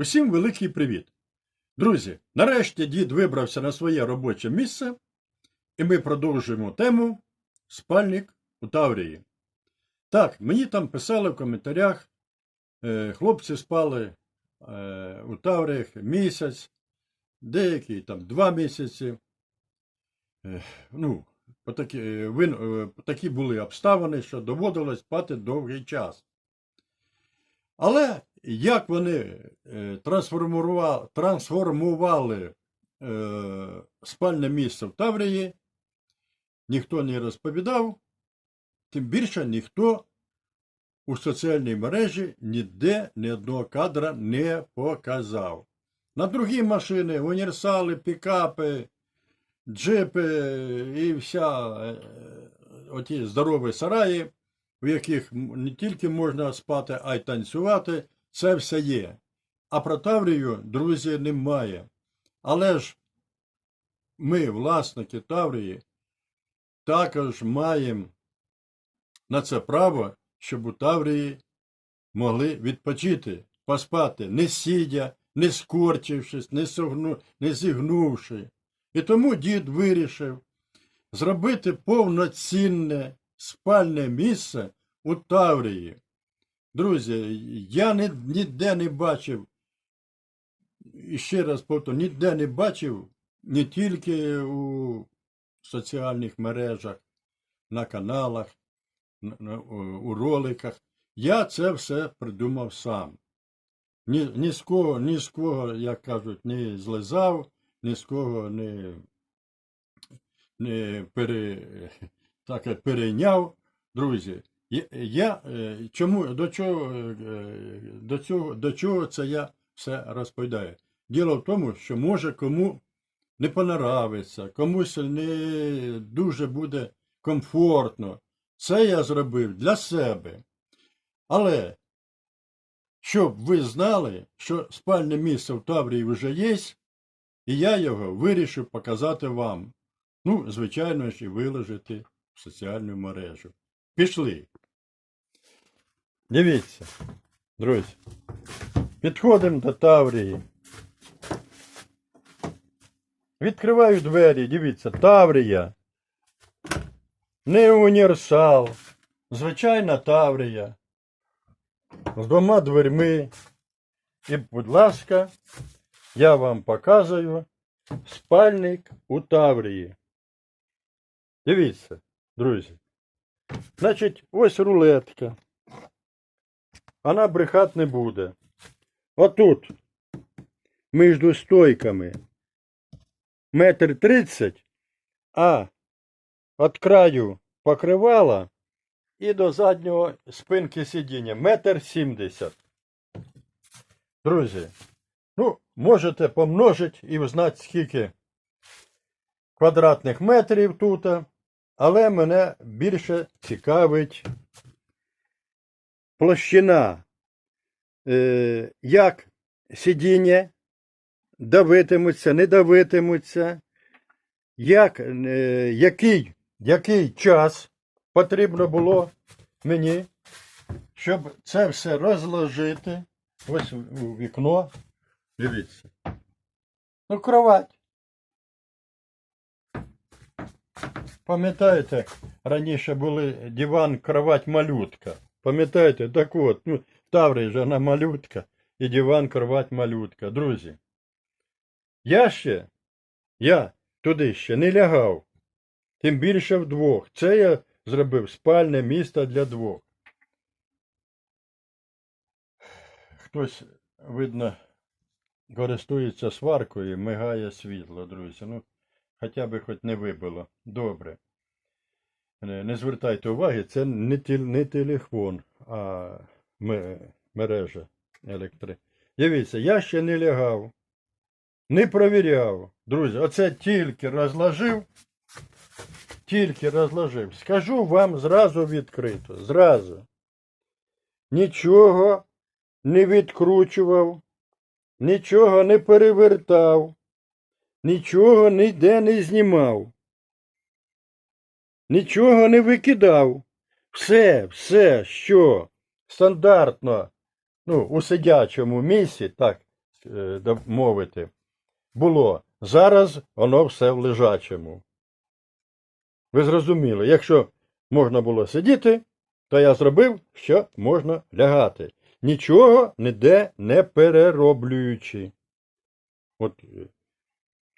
Усім великий привіт! Друзі, нарешті дід вибрався на своє робоче місце, і ми продовжуємо тему спальник у Таврії. Так, мені там писали в коментарях, е, хлопці спали е, у Тавріях місяць, деякі там два місяці. Е, ну, такі, такі були обставини, що доводилось спати довгий час. Але як вони е, трансформували, трансформували е, спальне місце в Таврії, ніхто не розповідав, тим більше ніхто у соціальній мережі ніде ні одного кадра не показав. На другі машини, універсали, пікапи, джипи і вся е, оті здорові сараї, в яких не тільки можна спати, а й танцювати, це все є. А про Таврію, друзі, немає. Але ж ми, власники Таврії, також маємо на це право, щоб у Таврії могли відпочити, поспати, не сидя, не скорчившись, не, согну, не зігнувши. І тому дід вирішив зробити повноцінне спальне місце у Таврії. Друзі, я ні- ніде не бачив, і ще раз повторю, ніде не бачив, не тільки у соціальних мережах, на каналах, на- на- у у роликах. Я це все придумав сам. Ні, ні з кого, ні з кого, як кажуть, не злизав, ні з кого не, не пере, так, перейняв. Друзі, я, е, чому, до чого, е, до, цього, до чого це я все розповідаю? Діло в тому, що може кому не понравиться, комусь не дуже буде комфортно. Це я зробив для себе. Але щоб ви знали, що спальне місце в Таврії вже є, і я його вирішив показати вам. Ну, звичайно ж, і виложити в соціальну мережу. Пішли. Дивіться, друзі. Підходимо до Таврії. Відкриваю двері, дивіться, Таврія. Не універсал. Звичайна Таврія. З двома дверми. І, будь ласка, я вам показую спальник у Таврії. Дивіться, друзі. Значить, ось рулетка. Вона брехати не буде. Отут, між стойками, метр тридцять, а від краю покривала і до заднього спинки сидіння метр сімдесят. Друзі, ну, можете помножити і узнати, скільки квадратних метрів тут, але мене більше цікавить площина, е, як сидіння давитимуться, не давитимуться, як, е, який, який час потрібно було мені, щоб це все розложити. Ось у вікно. Дивіться. Ну, кровать. Пам'ятаєте, раніше були диван, кровать, малютка. Пам'ятаєте, так от, ну, в ж вона малютка, і диван, кровать, малютка. Друзі. Я ще, я туди ще не лягав. Тим більше вдвох. Це я зробив спальне місто для двох. Хтось, видно, користується сваркою, мигає світло, друзі. Ну, хоча б хоч не вибило. Добре. Не, не звертайте уваги, це не, тел- не телефон, а мережа електри. Дивіться, я ще не лягав, не провіряв. Друзі, оце тільки розложив, тільки розложив. Скажу вам зразу відкрито, зразу. Нічого не відкручував, нічого не перевертав, нічого ніде не знімав, нічого не викидав. Все, все, що стандартно, ну, у сидячому місці, так е, мовити, було. Зараз воно все в лежачому. Ви зрозуміли, якщо можна було сидіти, то я зробив, що можна лягати. Нічого ніде не перероблюючи. От е,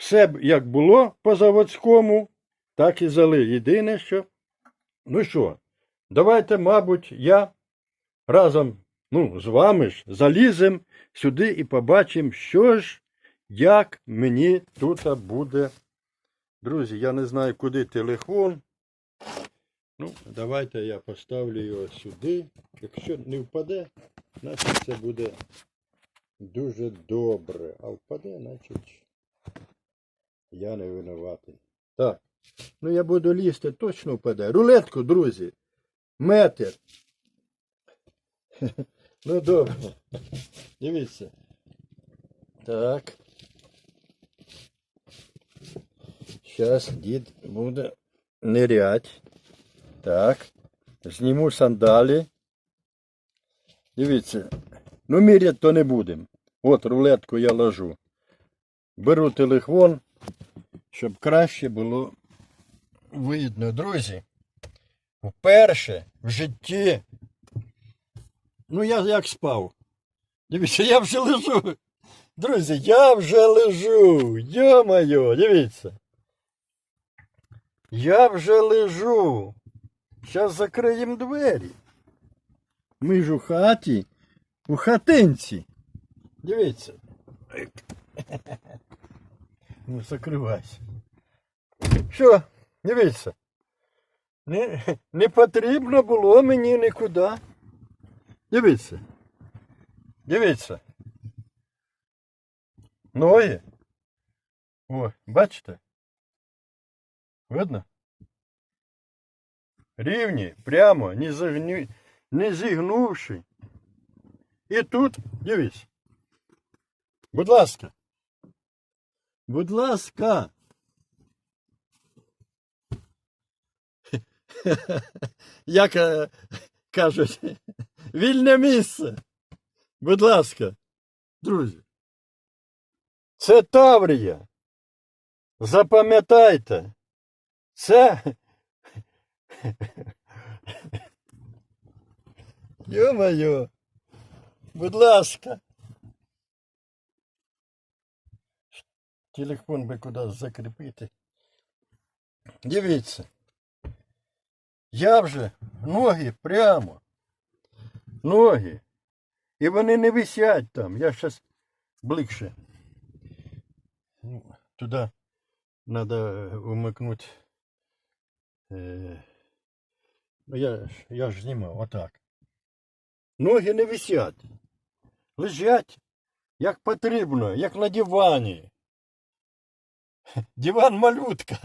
все б як було по заводському, так і зали. Єдине, що. Ну що, давайте, мабуть, я разом ну, з вами ж залізем сюди і побачимо, що ж, як мені тут буде. Друзі, я не знаю, куди телефон. Ну, давайте я поставлю його сюди. Якщо не впаде, значить це буде дуже добре. А впаде, значить я не винуватий. Так. Ну я буду лізти, точно впаде. Рулетку, друзі. Метр. Ну добре. Дивіться. Так. Зараз дід буде нирять. Так. Зніму сандалі. Дивіться. Ну, міряти то не будемо. От рулетку я ложу. Беру телефон, щоб краще було видно. Друзі. Вперше в житті. Ну, я як спав. Дивіться, я вже лежу. Друзі, я вже лежу. Йо-моє, дивіться. Я вже лежу. Зараз закриємо двері. Ми ж у хаті, у хатинці. Дивіться. Ну, закривайся. Що, дивіться. Не, не потрібно було мені нікуди. Дивіться. Дивіться. Ноги. О, бачите? Видно? Рівні, прямо, не, загню... не зігнувши. І тут, дивись. Будь ласка. Будь ласка. Як е, кажуть, вільне місце. Будь ласка, друзі. Це Таврія. Запам'ятайте. Це. Йо-моє. Будь ласка. Телефон би кудись закріпити. Дивіться. Я вже ноги прямо. Ноги. І вони не висять там. Я зараз ближче. Ну, Туди треба умикнути. Е, ну, я, я ж знімав отак. Ноги не висять. Лежать, як потрібно, як на дивані. Диван малютка.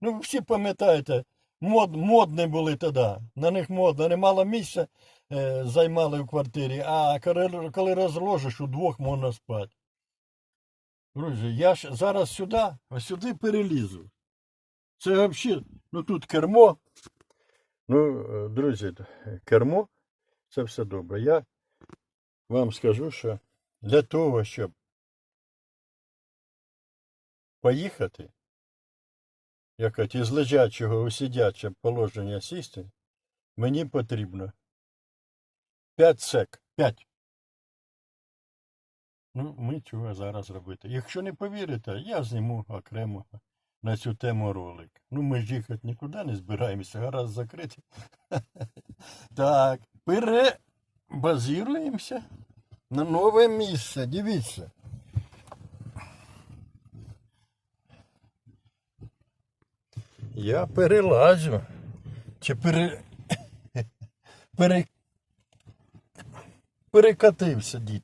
Ну, ви всі пам'ятаєте, мод, модні були тоді. На них модно, немало місця е, займали в квартирі, а коли, коли розложиш, удвох можна спати. Друзі, я ж зараз сюди, ось сюди перелізу. Це взагалі, ну тут кермо. Ну, е, друзі, кермо це все добре. Я вам скажу, що для того, щоб поїхати, як із лежачого у сидяче положення сісти, мені потрібно 5 сек. 5. Ну, ми цього зараз робити. Якщо не повірите, я зніму окремо на цю тему ролик. Ну, ми ж їхати нікуди не збираємося, гаразд закрити. Так, перебазіруємося на нове місце. Дивіться. Я перелазю. Чи пере... пере... перекатився, дід.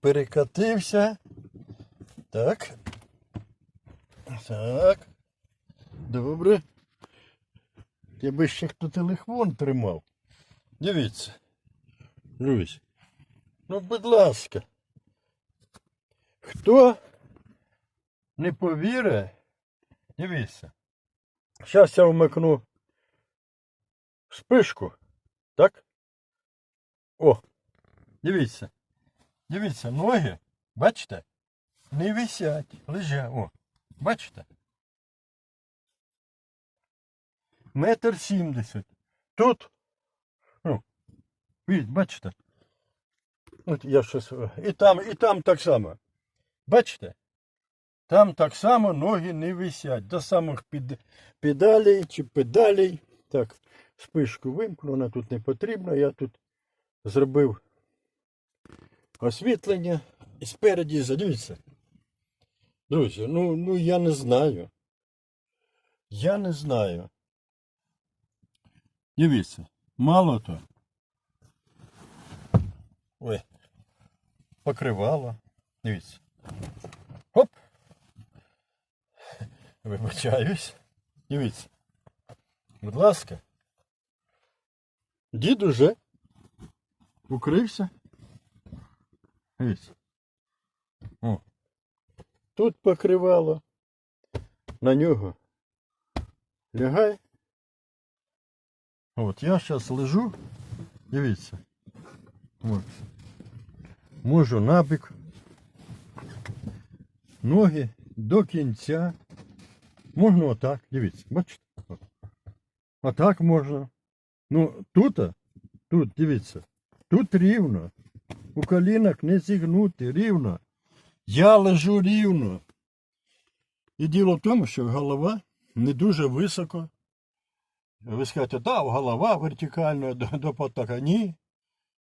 Перекатився. Так. Так. Добре. Я би ще хто телефон тримав. Дивіться. Друзі. Ну, будь ласка. Хто не повірить, дивіться. Зараз я вмикну спишку. Так? О, дивіться. Дивіться, ноги. Бачите? Не висять, лежать. О, бачите? Метр сімдесят. Тут, ну, бачите? От я щось. І там, і там так само. Бачите? Там так само ноги не висять. До самих під, педалей чи педалей. Так, спишку вимкну, вона тут не потрібна. Я тут зробив освітлення і спереді задивіться. Друзі, ну, ну я не знаю. Я не знаю. Дивіться, мало то. Ой, покривало. Дивіться. Вибачаюсь. Дивіться. Будь ласка. Дід уже укрився. Дивіться. О. Тут покривало. На нього лягай. От я зараз лежу. Дивіться. От. Можу набік. Ноги до кінця. Можна отак, дивіться, бачите? От. Отак можна. Ну, тут, тут, дивіться, тут рівно. У колінах не зігнути, рівно. Я лежу рівно. І діло в тому, що голова не дуже високо. Ви скажете, так, голова вертикально до, до потока. Ні.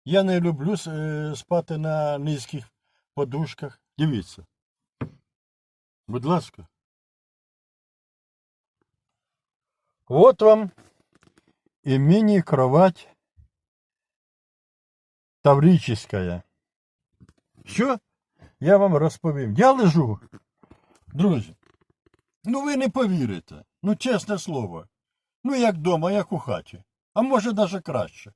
Я не люблю е, спати на низьких подушках. Дивіться. Будь ласка. Вот вам и мини-кровать таврическая. Що? Я вам розповім. Я лежу. Друзі. Ну ви не повірите. Ну, чесне слово. Ну, як вдома, як у хаті. А може навіть краще.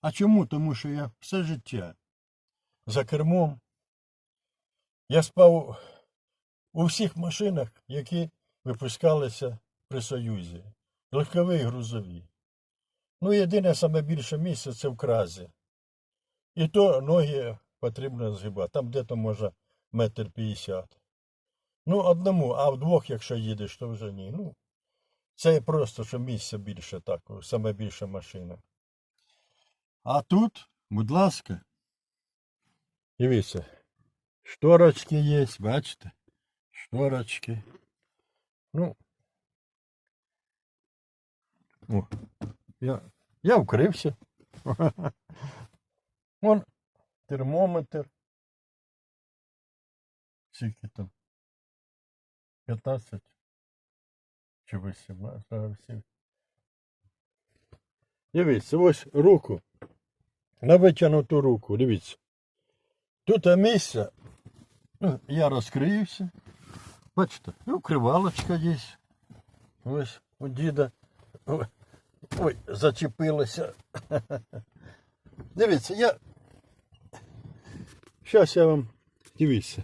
А чому? Тому що я все життя за кермом. Я спав у всіх машинах, які випускалися при Союзі. Легкові і грузові. Ну, єдине саме більше місце це в кразі. І то ноги потрібно згибати. Там де-то може метр п'ятдесят. Ну, одному, а вдвох, якщо їдеш, то вже ні. Ну, це просто, що місця більше так, саме більша машина. А тут, будь ласка, дивіться, шторочки є, бачите? Шторочки. Ну. О, я, я вкрився. Вон термометр. Скільки там? 15 чи 18. зараз. Дивіться, ось руку. На витягнуту руку, дивіться. Тут місце. Ну, я розкрився. Бачите, і укривалочка є. Ось у діда. Ой, ой зачепилося. Дивіться, я. Зараз я вам. Дивіться.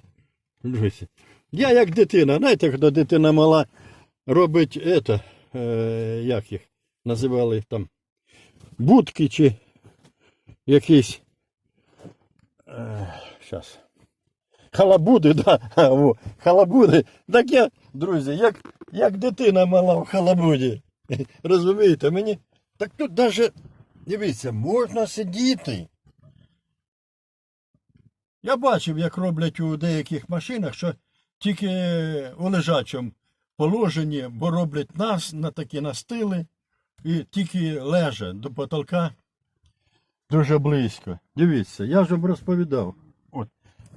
Дивіться. Я як дитина, знаєте, коли дитина мала робить это, е, як їх називали там, будки чи якісь. Е, щас. Халабуди, да. О, халабуди. Так я, друзі, як, як дитина мала в халабуді. Розумієте, мені. Так тут навіть, дивіться, можна сидіти. Я бачив, як роблять у деяких машинах, що тільки у лежачому положенні, бо роблять нас на такі настили, і тільки лежа до потолка дуже близько. Дивіться, я вже б розповідав.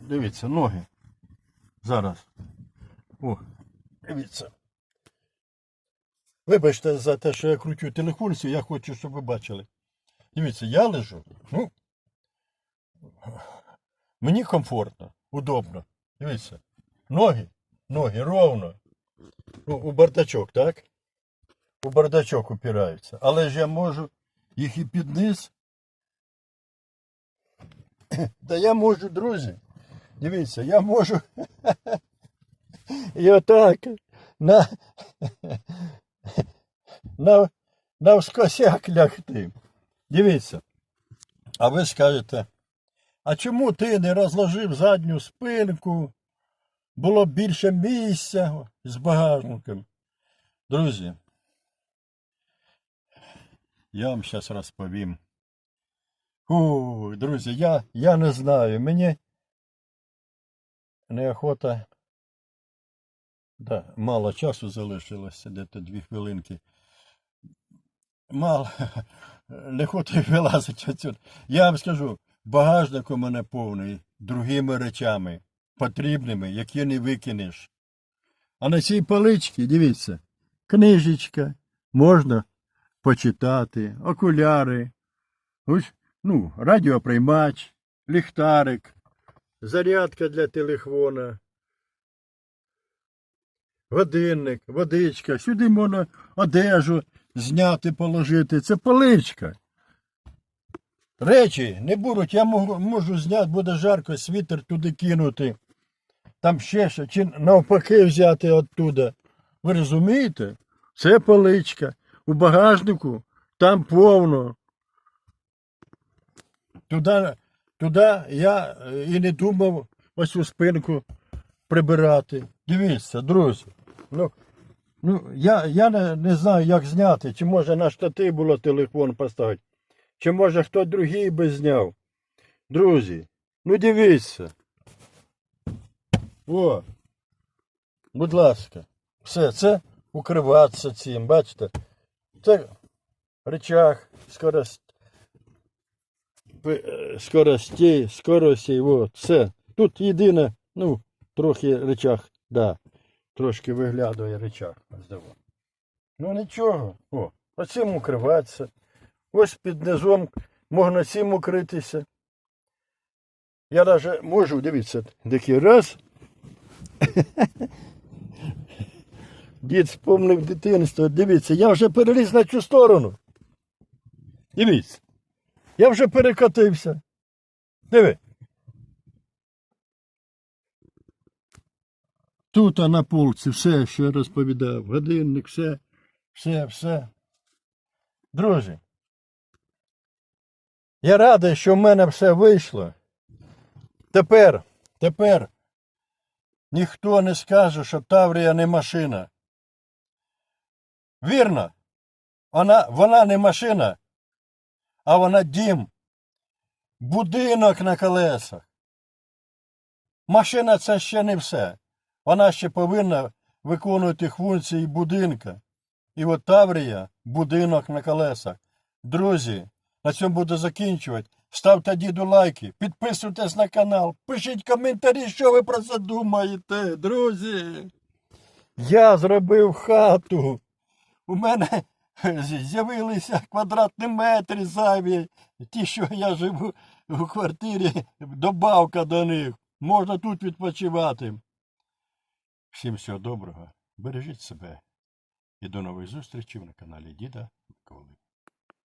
Дивіться, ноги. Зараз. О, дивіться. Вибачте за те, що я крутю телефон, я хочу, щоб ви бачили. Дивіться, я лежу. Ну, мені комфортно, удобно. Дивіться. Ноги, ноги ровно. Ну, у бардачок, так? У бардачок упираються. Але ж я можу їх і під низ. Та я можу, друзі. Дивіться, я можу. І отак на, на, навскосяк лягти. Дивіться. А ви скажете, а чому ти не розложив задню спинку? Було більше місця з багажником. Друзі, я вам зараз розповім. Фу, друзі, я, я не знаю. Мені неохота. Да, мало часу залишилося, де-то дві хвилинки. Мало. Не хочу вилазити отсюди. Я вам скажу, багажник у мене повний другими речами, потрібними, які не викинеш. А на цій поличці, дивіться, книжечка, можна почитати, окуляри, ось, ну, радіоприймач, ліхтарик, зарядка для телефона, годинник, водичка, сюди можна одежу зняти, положити. Це поличка. Речі не будуть, я можу, зняти, буде жарко, світер туди кинути. Там ще що, чи навпаки взяти оттуда. Ви розумієте? Це поличка. У багажнику там повно. Туди, туди я е, і не думав ось цю спинку прибирати. Дивіться, друзі. Ну, ну я, я не, не знаю, як зняти. Чи може на штатив було телефон поставити, чи може хто другий би зняв. Друзі, ну дивіться. О, будь ласка, все, це укриватися цим, бачите? Це речах, е, скоростей, скоростей, от, все. Тут єдине, ну, трохи речах, да, трошки виглядає речах. диво. Ну нічого, о, оцим укриватися. Ось під низом можна цим укритися. Я навіть можу, дивіться, такий раз. Дід спомнив дитинство. Дивіться, я вже переліз на цю сторону. Дивіться. Я вже перекотився. Диви. Тут а на полці все, що я розповідав. Годинник, все, все, все. Друзі. Я радий, що в мене все вийшло. Тепер, тепер ніхто не скаже, що Таврія не машина. Вірно, вона, вона не машина, а вона дім, будинок на колесах. Машина це ще не все. Вона ще повинна виконувати функції будинка. І от Таврія будинок на колесах. Друзі, на цьому буду закінчувати. Ставте діду лайки, підписуйтесь на канал, пишіть коментарі, що ви про це думаєте, друзі. Я зробив хату. У мене з'явилися квадратні метри зайві. Ті, що я живу у квартирі, добавка до них. Можна тут відпочивати. Всім всього доброго. Бережіть себе. І до нових зустрічей на каналі Діда Миколи.